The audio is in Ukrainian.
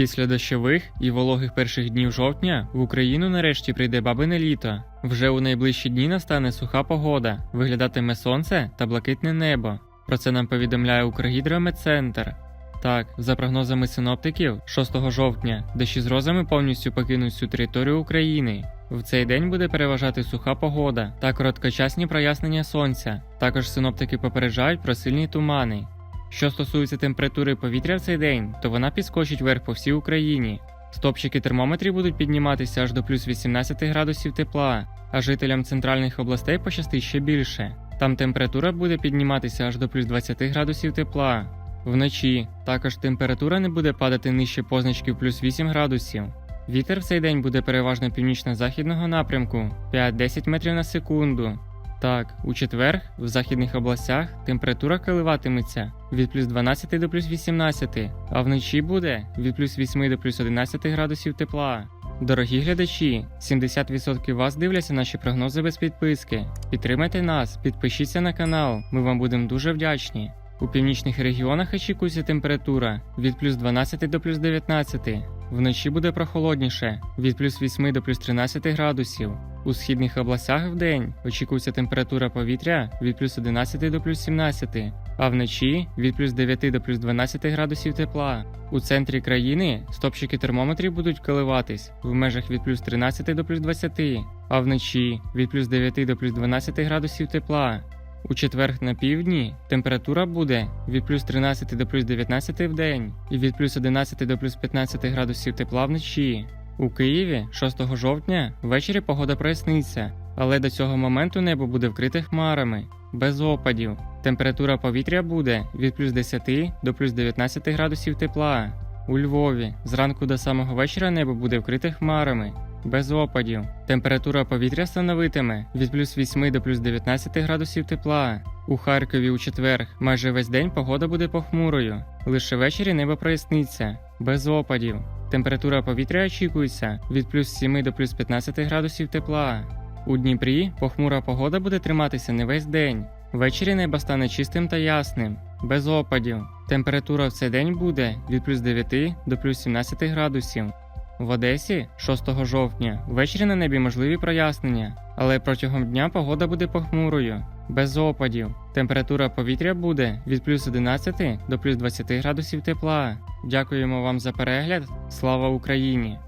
Після дощових і вологих перших днів жовтня в Україну нарешті прийде бабине літо. Вже у найближчі дні настане суха погода, виглядатиме сонце та блакитне небо. Про це нам повідомляє Укргідрометцентр. Так, за прогнозами синоптиків, 6 жовтня дощі з грозами повністю покинуть всю територію України. В цей день буде переважати суха погода та короткочасні прояснення сонця. Також синоптики попереджають про сильні тумани. Що стосується температури повітря в цей день, то вона підскочить вверх по всій Україні. Стопчики термометрів будуть підніматися аж до плюс 18 градусів тепла, а жителям центральних областей пощастить ще більше. Там температура буде підніматися аж до плюс 20 градусів тепла. Вночі також температура не буде падати нижче позначки плюс 8 градусів. Вітер в цей день буде переважно північно-західного напрямку 5-10 метрів на секунду. Так, у четвер в західних областях температура коливатиметься від плюс 12 до плюс 18, а вночі буде від плюс 8 до плюс 11 градусів тепла. Дорогі глядачі, 70% вас дивляться наші прогнози без підписки. Підтримайте нас, підпишіться на канал, ми вам будемо дуже вдячні. У північних регіонах очікується температура від плюс 12 до плюс 19. Вночі буде прохолодніше від плюс 8 до плюс 13 градусів. У східних областях вдень очікується температура повітря від плюс 11 до плюс 17, а вночі від плюс 9 до плюс 12 градусів тепла. У центрі країни стопчики термометрів будуть коливатись в межах від плюс 13 до плюс 20, а вночі від плюс 9 до плюс 12 градусів тепла. У четвер на півдні температура буде від плюс 13 до плюс 19 в день і від плюс 11 до плюс 15 градусів тепла вночі. У Києві 6 жовтня ввечері погода проясниться, але до цього моменту небо буде вкрите хмарами, без опадів. Температура повітря буде від плюс 10 до плюс 19 градусів тепла. У Львові зранку до самого вечора небо буде вкрите хмарами, без опадів. Температура повітря становитиме від плюс 8 до плюс 19 градусів тепла. У Харкові у четвер майже весь день погода буде похмурою. Лише ввечері небо проясниться, без опадів. Температура повітря очікується від плюс 7 до плюс 15 градусів тепла. У Дніпрі похмура погода буде триматися не весь день. Ввечері небо стане чистим та ясним, без опадів. Температура в цей день буде від плюс 9 до плюс 17 градусів. В Одесі 6 жовтня ввечері на небі можливі прояснення, але протягом дня погода буде похмурою, без опадів. Температура повітря буде від плюс 11 до плюс 20 градусів тепла. Дякуємо вам за перегляд. Слава Україні!